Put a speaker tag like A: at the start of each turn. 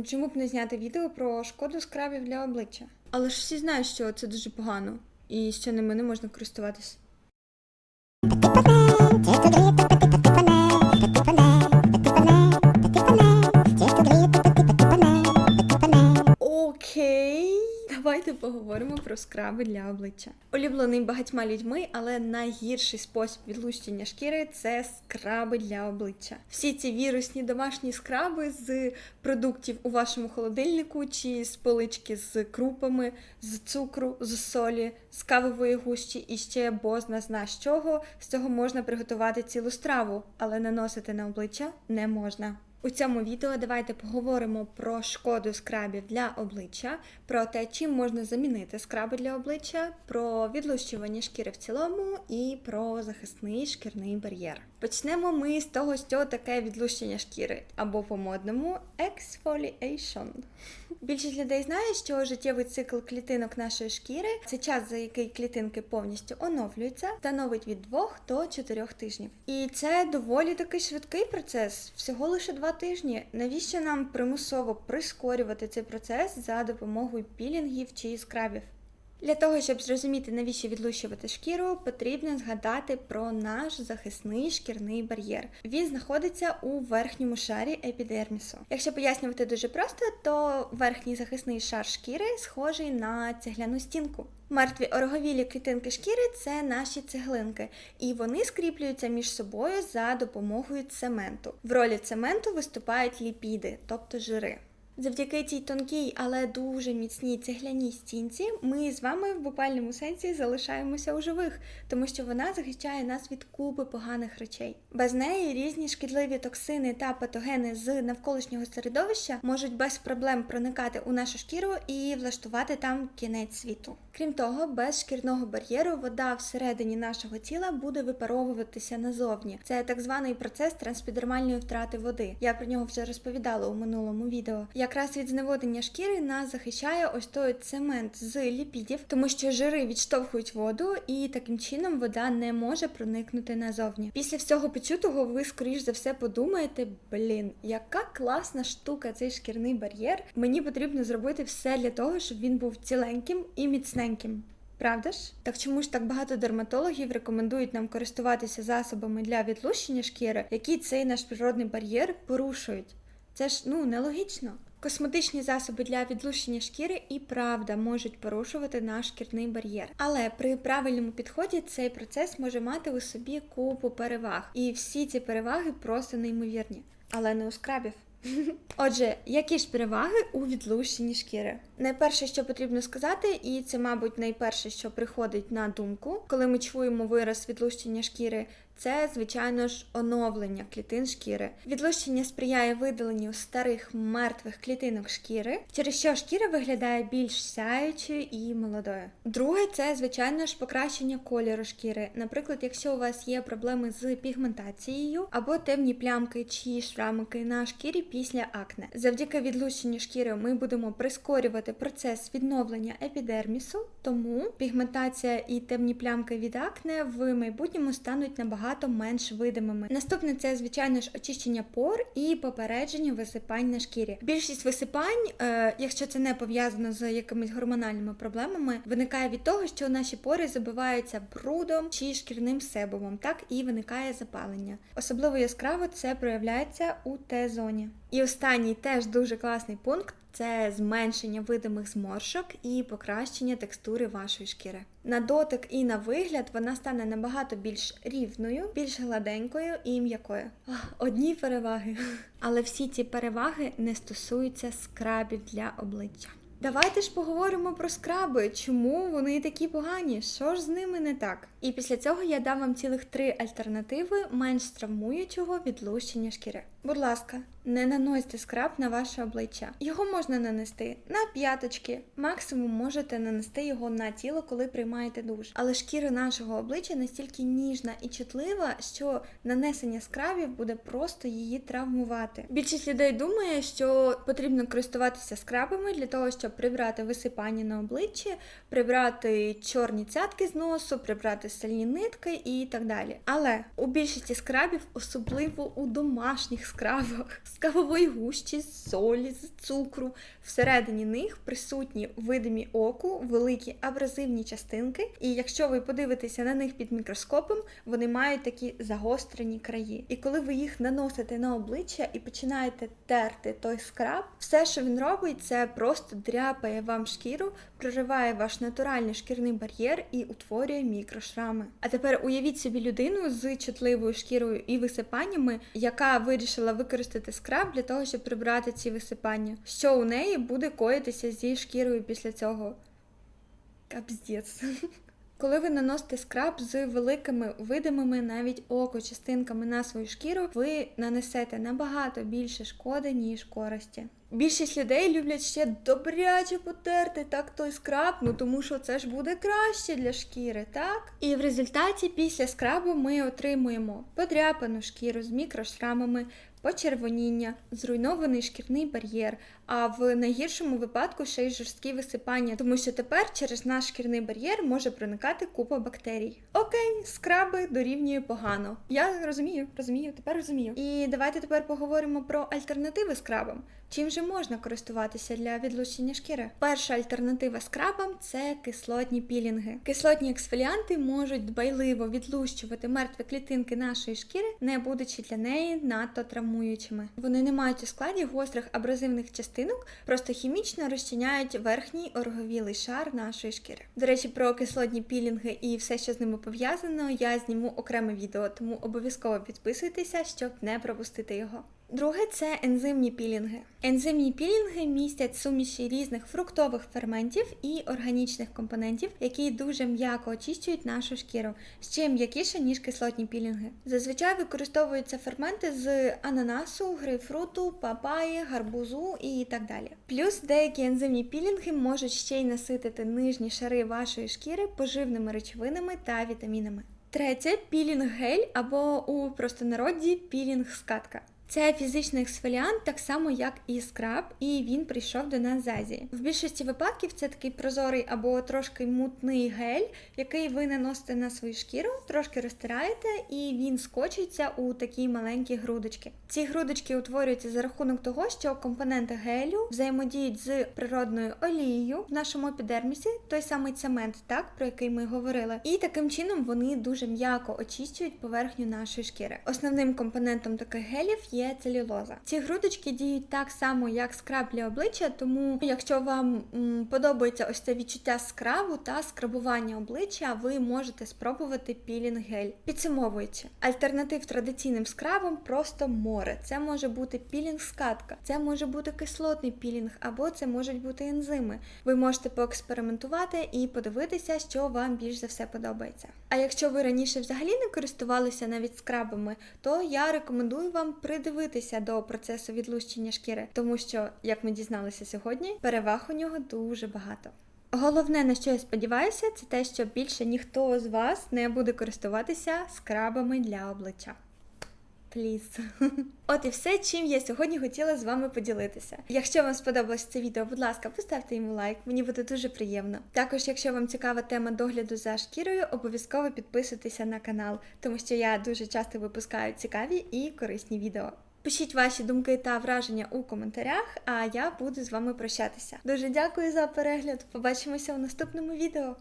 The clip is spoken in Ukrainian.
A: м, чому б не зняти відео про шкоду скрабів для обличчя? Але ж всі знають, що це дуже погано і що ними не можна користуватись. Окей, давайте поговоримо про скраби для обличчя. Улюблений багатьма людьми, але найгірший спосіб відлущення шкіри це скраби для обличчя. Всі ці вірусні домашні скраби з продуктів у вашому холодильнику чи з полички з крупами, з цукру, з солі, з кавової гущі і ще бозна зна з чого. З цього можна приготувати цілу страву, але наносити на обличчя не можна. У цьому відео давайте поговоримо про шкоду скрабів для обличчя, про те, чим можна замінити скраби для обличчя, про відлущування шкіри в цілому і про захисний шкірний бар'єр. Почнемо ми з того, що таке відлущення шкіри, або по-модному exfoliation. Більшість людей знає, що життєвий цикл клітинок нашої шкіри це час, за який клітинки повністю оновлюються, становить від 2 до 4 тижнів. І це доволі такий швидкий процес, всього лише 2 тижні. Навіщо нам примусово прискорювати цей процес за допомогою пілінгів чи скрабів? Для того, щоб зрозуміти, навіщо відлущувати шкіру, потрібно згадати про наш захисний шкірний бар'єр. Він знаходиться у верхньому шарі епідермісу. Якщо пояснювати дуже просто, то верхній захисний шар шкіри схожий на цегляну стінку. Мертві ороговілі клітинки шкіри це наші цеглинки, і вони скріплюються між собою за допомогою цементу. В ролі цементу виступають ліпіди, тобто жири. Завдяки цій тонкій, але дуже міцній цегляній стінці ми з вами в буквальному сенсі залишаємося у живих, тому що вона захищає нас від купи поганих речей. Без неї різні шкідливі токсини та патогени з навколишнього середовища можуть без проблем проникати у нашу шкіру і влаштувати там кінець світу. Крім того, без шкірного бар'єру вода всередині нашого тіла буде випаровуватися назовні. Це так званий процес транспідермальної втрати води. Я про нього вже розповідала у минулому відео. Якраз від зневоднення шкіри нас захищає ось той цемент з ліпідів, тому що жири відштовхують воду, і таким чином вода не може проникнути назовні. Після всього почутого ви скоріш за все подумаєте: блін, яка класна штука цей шкірний бар'єр. Мені потрібно зробити все для того, щоб він був ціленьким і міцненьким. Правда ж? Так чому ж так багато дерматологів рекомендують нам користуватися засобами для відлущення шкіри, які цей наш природний бар'єр порушують? Це ж ну нелогічно. Косметичні засоби для відлущення шкіри і правда можуть порушувати наш шкірний бар'єр. Але при правильному підході цей процес може мати у собі купу переваг. І всі ці переваги просто неймовірні, але не у скрабів. Отже, які ж переваги у відлущенні шкіри? Найперше, що потрібно сказати, і це, мабуть, найперше, що приходить на думку, коли ми чуємо вираз відлущення шкіри, це, звичайно ж, оновлення клітин шкіри. Відлущення сприяє видаленню старих мертвих клітинок шкіри, через що шкіра виглядає більш сяючою і молодою. Друге, це, звичайно ж, покращення кольору шкіри. Наприклад, якщо у вас є проблеми з пігментацією або темні плямки чи шрамики на шкірі після акне. Завдяки відлущенню шкіри ми будемо прискорювати процес відновлення епідермісу, тому пігментація і темні плямки від акне в майбутньому стануть набагато менш видимими. Наступне це, звичайно ж, очищення пор і попередження висипань на шкірі. Більшість висипань, е, якщо це не пов'язано з якимись гормональними проблемами, виникає від того, що наші пори забиваються брудом чи шкірним себумом, так і виникає запалення. Особливо яскраво це проявляється у Т-зоні. І останній теж дуже класний пункт це зменшення видимих зморшок і покращення текстури вашої шкіри. На дотик і на вигляд вона стане набагато більш рівною, більш гладенькою і м'якою. Одні переваги. Але всі ці переваги не стосуються скрабів для обличчя. Давайте ж поговоримо про скраби, чому вони такі погані, що ж з ними не так. І після цього я дам вам цілих три альтернативи менш травмуючого відлущення шкіри. Будь ласка, не наносьте скраб на ваше обличчя. Його можна нанести на п'яточки, максимум можете нанести його на тіло, коли приймаєте душ. Але шкіра нашого обличчя настільки ніжна і чутлива, що нанесення скрабів буде просто її травмувати. Більшість людей думає, що потрібно користуватися скрабами для того, щоб прибрати висипання на обличчі, прибрати чорні цятки з носу, прибрати сильні нитки і так далі. Але у більшості скрабів, особливо у домашніх скрабах, з кавової гущі, з солі, з цукру, всередині них присутні видимі оку великі абразивні частинки, і якщо ви подивитеся на них під мікроскопом, вони мають такі загострені краї. І коли ви їх наносите на обличчя і починаєте терти той скраб, все, що він робить, це просто дряпає вам шкіру, прориває ваш натуральний шкірний бар'єр і утворює мікрошрами. А тепер уявіть собі людину з чутливою шкірою і висипаннями, яка вирішила використати скраб для того, щоб прибрати ці висипання. Що у неї буде коїтися з її шкірою після цього? Капздець. Коли ви наносите скраб з великими видимими навіть око частинками на свою шкіру, ви нанесете набагато більше шкоди, ніж користі. Більшість людей люблять ще добряче потерти так той скраб, ну тому що це ж буде краще для шкіри, так? І в результаті після скрабу ми отримуємо подряпану шкіру з мікрошрамами, почервоніння, зруйнований шкірний бар'єр, а в найгіршому випадку ще й жорсткі висипання, тому що тепер через наш шкірний бар'єр може проникати купа бактерій. Окей, скраби дорівнює погано. Я розумію, розумію, тепер розумію. І давайте тепер поговоримо про альтернативи скрабам. Чим же можна користуватися для відлучення шкіри? Перша альтернатива скрабам це кислотні пілінги. Кислотні ексфоліанти можуть дбайливо відлущувати мертві клітинки нашої шкіри, не будучи для неї надто травмуючими. Вони не мають у складі гострих абразивних частинок, просто хімічно розчиняють верхній ороговілий шар нашої шкіри. До речі, про кислотні пілінги і все, що з ними пов'язано, я зніму окреме відео, тому обов'язково підписуйтеся, щоб не пропустити його. Друге це ензимні пілінги. Ензимні пілінги містять суміші різних фруктових ферментів і органічних компонентів, які дуже м'яко очищують нашу шкіру, ще м'якіше, ніж кислотні пілінги. Зазвичай використовуються ферменти з ананасу, грейпфруту, папаї, гарбузу і так далі. Плюс деякі ензимні пілінги можуть ще й наситити нижні шари вашої шкіри поживними речовинами та вітамінами. Третє пілінг-гель або у простонароді пілінг-скатка. Це фізичний ексфоліант, так само як і скраб, і він прийшов до нас з Азії. В більшості випадків це такий прозорий або трошки мутний гель, який ви наносите на свою шкіру, трошки розтираєте, і він скочується у такі маленькі грудочки. Ці грудочки утворюються за рахунок того, що компоненти гелю взаємодіють з природною олією в нашому епідермісі, той самий цемент, так про який ми говорили. І таким чином вони дуже м'яко очищують поверхню нашої шкіри. Основним компонентом таких гелів є є целюлоза. Ці грудочки діють так само, як скраб обличчя, тому якщо вам подобається ось це відчуття скрабу та скрабування обличчя, ви можете спробувати пілінг-гель. Підсумовуючи, альтернатив традиційним скрабам просто море. Це може бути пілінг-скатка, це може бути кислотний пілінг, або це можуть бути ензими. Ви можете поекспериментувати і подивитися, що вам більш за все подобається. А якщо ви раніше взагалі не користувалися навіть скрабами, то я рекомендую вам придивитися до процесу відлущення шкіри, тому що, як ми дізналися сьогодні, переваг у нього дуже багато. Головне, на що я сподіваюся, це те, що більше ніхто з вас не буде користуватися скрабами для обличчя. Пліз. От і все, чим я сьогодні хотіла з вами поділитися. Якщо вам сподобалось це відео, будь ласка, поставте йому лайк, мені буде дуже приємно. Також, якщо вам цікава тема догляду за шкірою, обов'язково підписуйтеся на канал, тому що я дуже часто випускаю цікаві і корисні відео. Пишіть ваші думки та враження у коментарях, а я буду з вами прощатися. Дуже дякую за перегляд. Побачимося у наступному відео.